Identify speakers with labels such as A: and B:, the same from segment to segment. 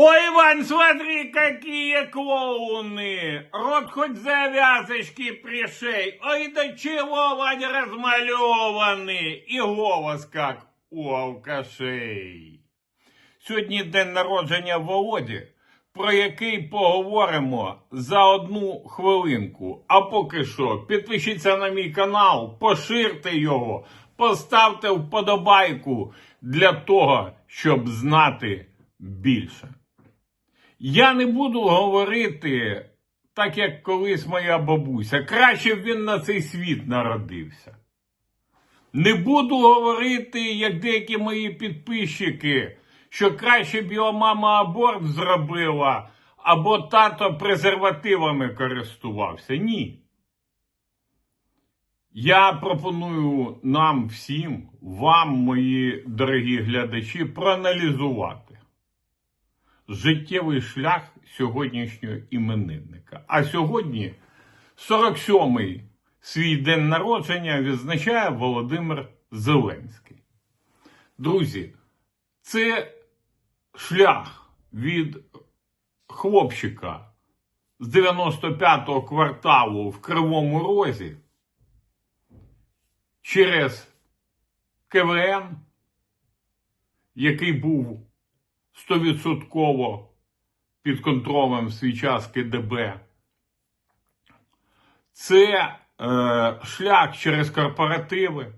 A: Ой, Иван, смотри, какие клоуны! Рот хоть завязочки пришей. Ой, до чего, Вань, размалеваны. И голос как у алкашей. Сьогодні день народження Володі, про який поговоримо за одну хвилинку. А поки що, підпишіться на мій канал, поширте його, поставте вподобайку для того, щоб знати більше. Я не буду говорити так, як колись моя бабуся. Краще б він на цей світ народився. Не буду говорити, як деякі мої підписчики, що краще б його мама аборт зробила, або тато презервативами користувався. Ні. Я пропоную нам всім, вам, мої дорогі глядачі, проаналізувати життєвий шлях сьогоднішнього іменинника. А сьогодні 47-й свій день народження відзначає Володимир Зеленський. Друзі, це шлях від хлопчика з 95-го кварталу в Кривому Розі через КВН, який був стовідсотково під контролем в свій час КДБ. Це е, шлях через корпоративи.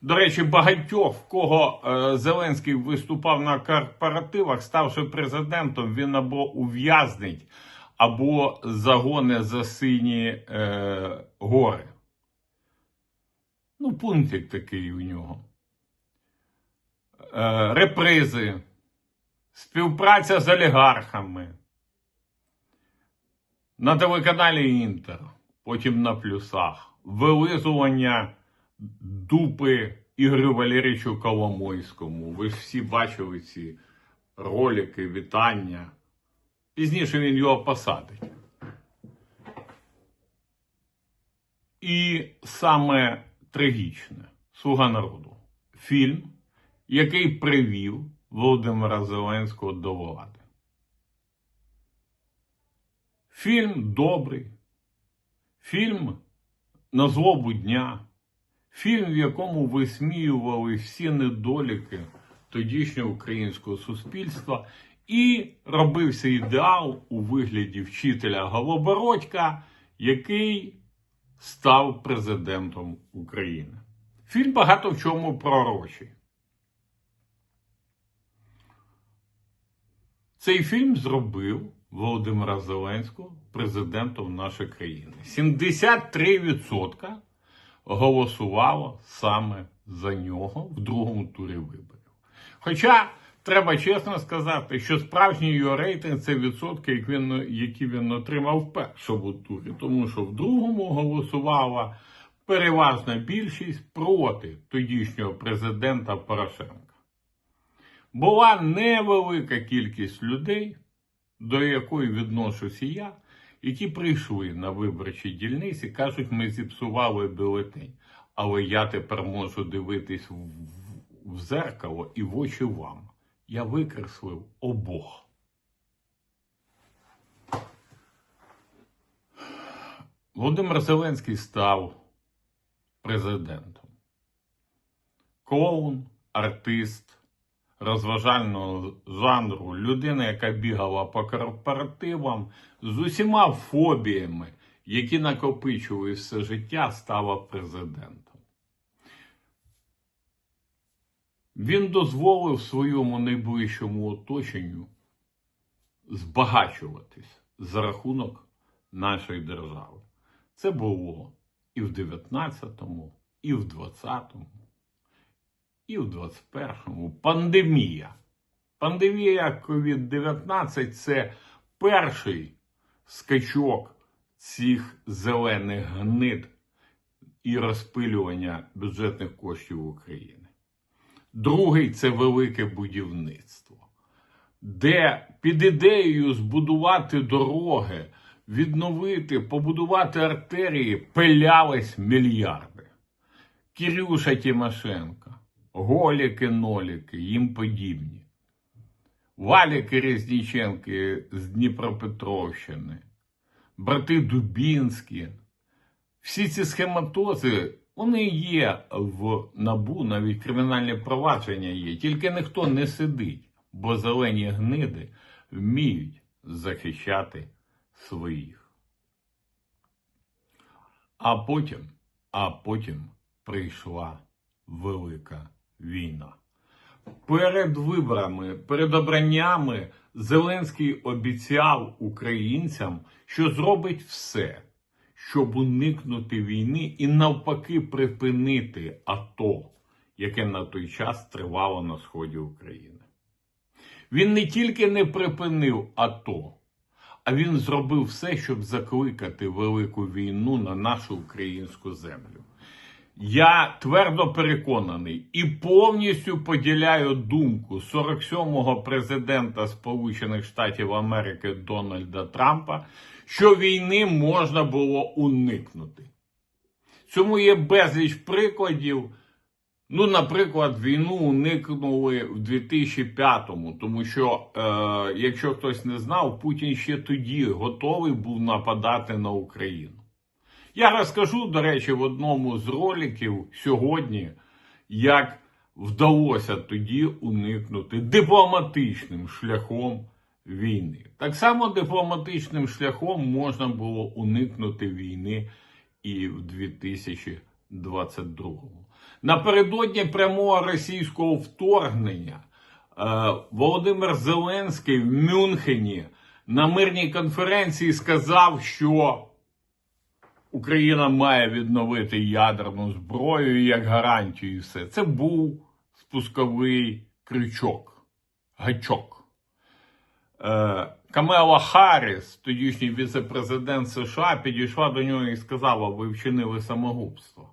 A: До речі, багатьох, в кого е, Зеленський виступав на корпоративах, ставши президентом, він або ув'язнить, або загоне за сині е, гори. Ну, пунктик такий у нього. Е, репризи, співпраця з олігархами. На телеканалі Інтер, потім на плюсах, вилизування дупи Ігорю Валерійовичу Коломойському. Ви ж всі бачили ці ролики, вітання. Пізніше він його посадить. І саме трагічне Слуга народу. Фільм, який привів Володимира Зеленського до влади. Фільм добрий, фільм на злобу дня, фільм, в якому висміювали всі недоліки тодішнього українського суспільства, і робився ідеал у вигляді вчителя Голобородька, який став президентом України. Фільм багато в чому пророчий. Цей фільм зробив Володимира Зеленського президентом нашої країни. 73% голосувало саме за нього в другому турі виборів. Хоча треба чесно сказати, що справжній його рейтинг це відсотки, як він- які він отримав в першому турі, тому що в другому голосувала переважна більшість проти тодішнього президента Порошенка була невелика кількість людей, до якої відношуся я, які прийшли на виборчі дільниці, кажуть, ми зіпсували бюлетень. Але я тепер можу дивитись в, в зеркало і в очі вам. Я викреслив обох. Володимир Зеленський став президентом. Клоун, артист, розважального жанру, людина, яка бігала по корпоративам з усіма фобіями, які накопичували все життя, стала президентом. Він дозволив своєму найближчому оточенню збагачуватись за рахунок нашої держави. Це було і в 19-му, і в 20-му і в 21-му пандемія. Пандемія COVID-19 це перший скачок цих зелених гнид і розпилювання бюджетних коштів України. Другий це велике будівництво, де під ідеєю збудувати дороги, відновити, побудувати артерії пилялись мільярди. Кирюша Тимошенко голіки-ноліки, їм подібні. Валя Керезніченки з Дніпропетровщини, брати Дубінські. Всі ці схематози, вони є в набу, навіть кримінальне провадження є. Тільки ніхто не сидить, бо зелені гниди вміють захищати своїх. А потім, а потім прийшла велика війна. Перед виборами, перед обраннями Зеленський обіцяв українцям, що зробить все, щоб уникнути війни і навпаки припинити АТО, яке на той час тривало на сході України. Він не тільки не припинив АТО, а він зробив все, щоб закликати велику війну на нашу українську землю. Я твердо переконаний і повністю поділяю думку 47-го президента Сполучених Штатів Америки Дональда Трампа, що війни можна було уникнути. Цьому є безліч прикладів. Ну, наприклад, війну уникнули в 2005-му, тому що, е, якщо хтось не знав, Путін ще тоді готовий був нападати на Україну. Я розкажу, до речі, в одному з роликів сьогодні, як вдалося тоді уникнути дипломатичним шляхом війни. Так само дипломатичним шляхом можна було уникнути війни і в 2022-му. Напередодні прямого російського вторгнення е, Володимир Зеленський в Мюнхені на мирній конференції сказав, що Україна має відновити ядерну зброю як гарантію все. Це був спусковий крючок, гачок. Е, Камела Харріс, тодішній віце-президент США, підійшла до нього і сказала: ви вчинили самогубство.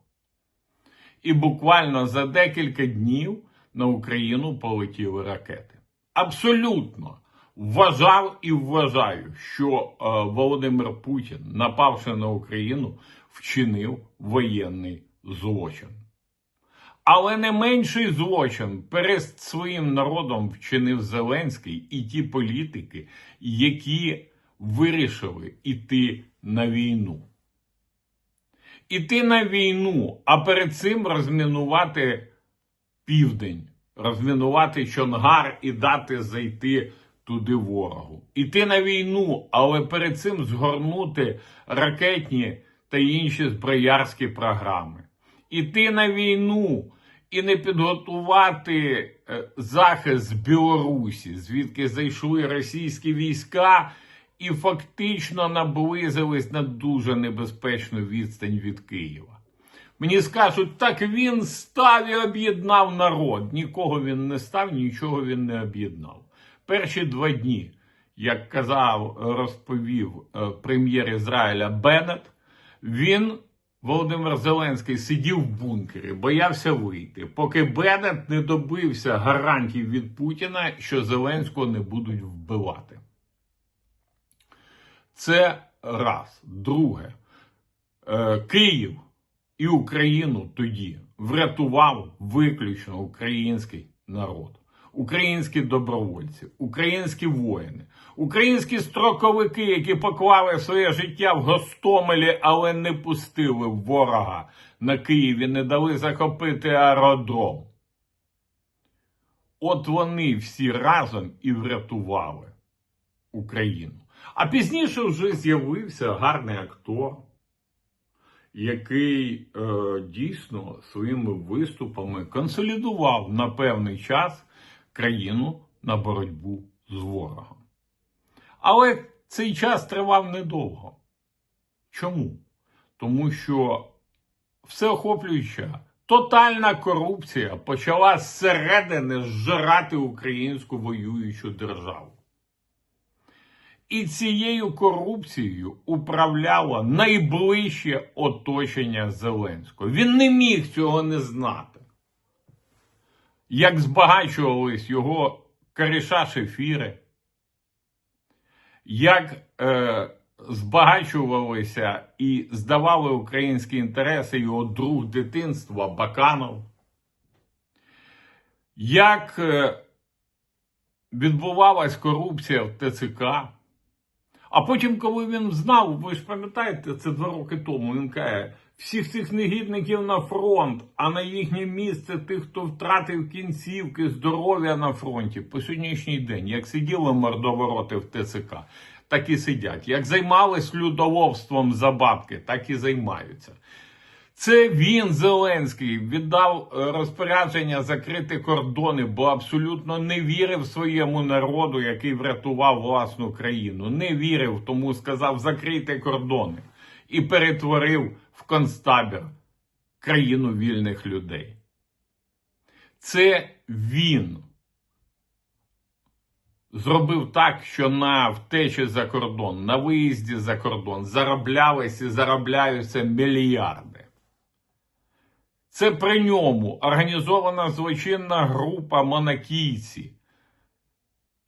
A: І буквально за декілька днів на Україну полетіли ракети. Абсолютно вважав і вважаю, що е, Володимир Путін, напавши на Україну, вчинив воєнний злочин. Але не менший злочин перед своїм народом вчинив Зеленський і ті політики, які вирішили йти на війну. Іти на війну, а перед цим розмінувати південь, розмінувати Чонгар і дати зайти туди ворогу. Іти на війну, але перед цим згорнути ракетні та інші зброярські програми. Іти на війну і не підготувати е, захист з Білорусі, звідки зайшли російські війська і фактично наблизились на дуже небезпечну відстань від Києва. Мені скажуть, так він став і об'єднав народ. Нікого він не став, нічого він не об'єднав. Перші два дні, як казав, розповів е, прем'єр Ізраїля Беннет, він, Володимир Зеленський, сидів в бункері, боявся вийти, поки Беннет не добився гарантій від Путіна, що Зеленського не будуть вбивати. Це раз. Друге, Е, Київ і Україну тоді врятував виключно український народ, українські добровольці, українські воїни, українські строковики, які поклали своє життя в Гостомелі, але не пустили ворога на Київ і не дали захопити аеродром. От вони всі разом і врятували Україну. А пізніше вже з'явився гарний актор, який е, дійсно своїми виступами консолідував на певний час країну на боротьбу з ворогом. Але цей час тривав недовго. Чому? Тому що всеохоплююча тотальна корупція почала зсередини зжирати українську воюючу державу. І цією корупцією управляло найближче оточення Зеленського. Він не міг цього не знати. Як збагачувались його коріша шефіри, як е, збагачувалися і здавали українські інтереси його друг дитинства Баканов, як е, відбувалась корупція в ТЦК. А потім, коли він знав, ви ж пам'ятаєте, це два роки тому, він каже, всіх цих негідників на фронт, а на їхнє місце тих, хто втратив кінцівки, здоров'я на фронті по сьогоднішній день, як сиділи мордовороти в ТЦК, так і сидять. Як займались людоловством за бабки, так і займаються. Це він, Зеленський, віддав е, розпорядження закрити кордони, бо абсолютно не вірив своєму народу, який врятував власну країну. Не вірив, тому сказав закрийте кордони і перетворив в концтабір країну вільних людей. Це він зробив так, що на втечі за кордон, на виїзді за кордон зароблялись і заробляються мільярди. Це при ньому організована злочинна група монакійці,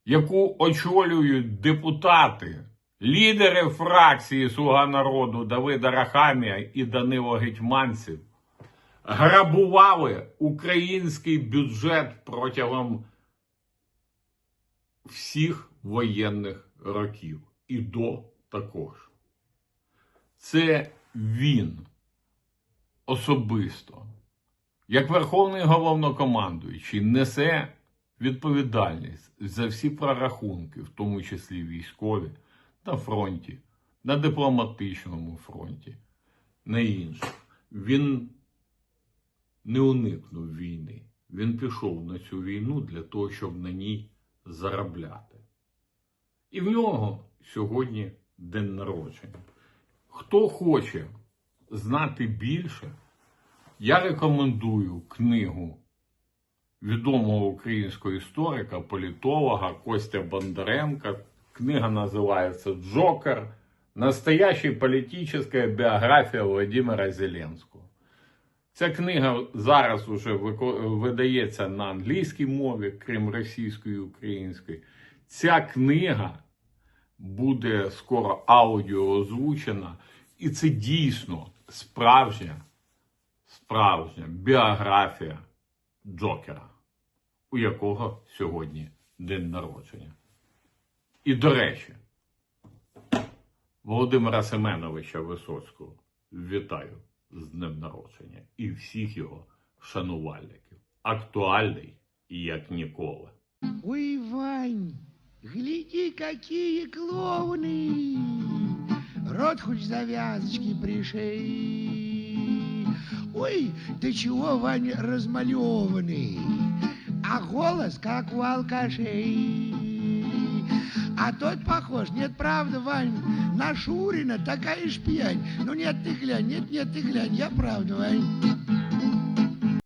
A: яку очолюють депутати, лідери фракції Слуга народу Давида Рахамія і Данило Гетьманцев, грабували український бюджет протягом всіх воєнних років і до також. Це він особисто, як Верховний головнокомандуючий, несе відповідальність за всі прорахунки, в тому числі військові, на фронті, на дипломатичному фронті, на інших. Він не уникнув війни. Він пішов на цю війну для того, щоб на ній заробляти. І в нього сьогодні день народження. Хто хоче знати більше, я рекомендую книгу відомого українського історика, політолога Костя Бондаренка. Книга називається Джокер. Настоящая політична біографія Володимира Зеленського. Ця книга зараз уже видається на англійській мові, крім російської і української. Ця книга буде скоро аудіо озвучена, і це дійсно справжня, справжня біографія Джокера, у якого сьогодні день народження. І до речі, Володимира Семеновича Висоцького вітаю з днем народження і всіх його шанувальників. Актуальний як ніколи.
B: Ой, Вань, гляди, какие клоуны! Рот хоть завязочки пришей. Ой, ты чего, Вань, размалеванный? А голос, как у алкашей. А тот похож, нет, правда, Вань, на Шурина такая ж пьянь. Ну нет, ты глянь, нет, нет, ты глянь, я правда, Вань.